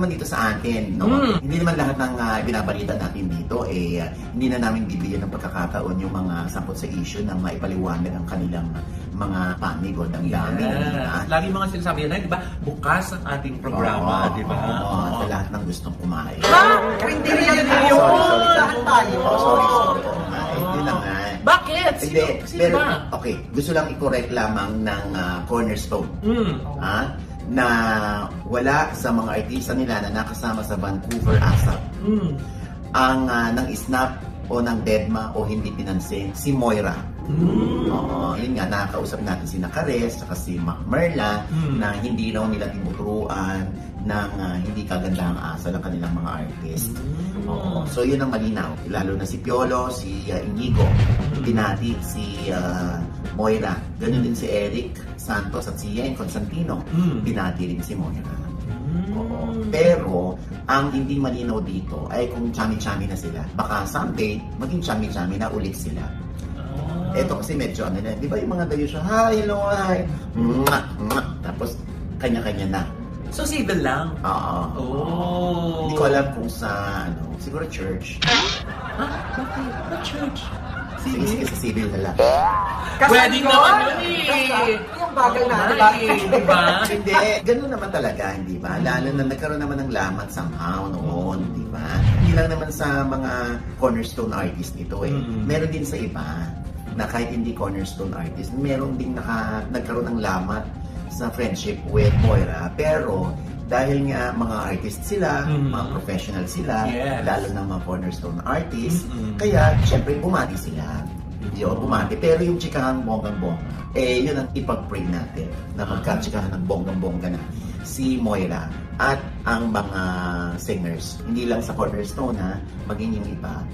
naman dito sa atin, no? Mm. Hindi naman lahat ng uh, binabalita natin dito, eh, ah, hindi na namin bibigyan ng pagkakataon yung mga sangkot sa issue na maipaliwanag ang kanilang mga panig o damdamin. ba? Lagi mga sinasabi yan, di ba? Bukas ang ating programa, Oo, di ba? Oo, sa lahat ng gustong kumain. Hindi rin yan Sorry, yun. sorry. Lahat tayo. Oh, sorry, sorry. Eh, Yun lang nga. Bakit? Hindi, Sino, sino pero, ba? okay, gusto lang i-correct lamang ng ah, cornerstone. Mm. ah, na wala sa mga artista nila na nakasama sa Vancouver ASAP Mm. ang ah, ng snap o ng deadma o hindi pinansin si Moira. Mm. Oo, yun nga, nakakausap natin si Nakares at si Mac Merla Mm. na hindi raw nila tinuturuan ng ah, hindi kagandahang asa ng kanilang mga artist. Mm. Oo, so yun ang malinaw. Lalo na si Piolo, si uh, Inigo, Pinati, si ah, Moira. Ganun din si Eric Santos at si Yen Constantino. Mm. Pinati rin si Moira. Mm. Oo. Pero, ang hindi malinaw dito ay kung chami-chami na sila. Baka someday, maging chami-chami na ulit sila. Ah. Ito kasi medyo ano na, di ba yung mga dayo siya, hi, hello, hi, mwah, mwah. tapos kanya-kanya na. So, civil lang? Oo. Oh. Hindi ko alam kung sa, ano, siguro church. Ha? Bakit? What church? Sige, sige, sa civil na lang. Wedding naman yun eh. Yung bagay na, di ba? Di ba? hindi, ganun naman talaga, hindi ba? Lalo na nagkaroon naman ng lamat somehow noon, di ba? Hindi lang naman sa mga cornerstone artist ito eh. Mm. Meron din sa iba na kahit hindi cornerstone artist, meron din naka, nagkaroon ng lamat sa friendship with Moira. Pero dahil nga mga artist sila, Mm. mga professional sila, Yes. lalo na mga cornerstone artist, Mm-mm. kaya syempre bumati sila. Yun, bumati. Pero yung chikahan bonggang-bongga, eh yun ang ipag-pray natin na magka-chikahan ng bonggang-bongga na si Moira at ang mga singers. Hindi lang sa Cornerstone ha, maging yung iba.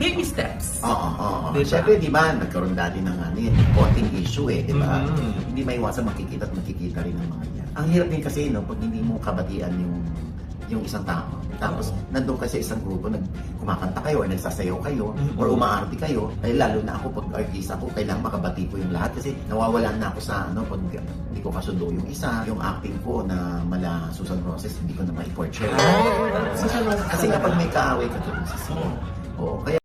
Baby steps. Oo, oo. Diba? Siyempre, di ba, nagkaroon dati ng ano yun, konting issue eh, di ba? Mhm. Hindi maiwasan makikita at makikita rin ng mga yan. Ang hirap din kasi, no, pag hindi mo kabatian yung yung isang tao. Tapos, nandun kasi isang grupo, nag, kumakanta kayo, or nagsasayaw kayo, Mhm. or umaarte kayo. Ay, lalo na ako, pag artista ako, kailangan makabati ko yung lahat. Kasi nawawalan na ako sa, ano, pag hindi ko kasundo yung isa, yung acting ko na mala Susan Roses, hindi ko na ma-portray. Oh, Kasi kapag may kaaway ka doon sa scene. Oo, kaya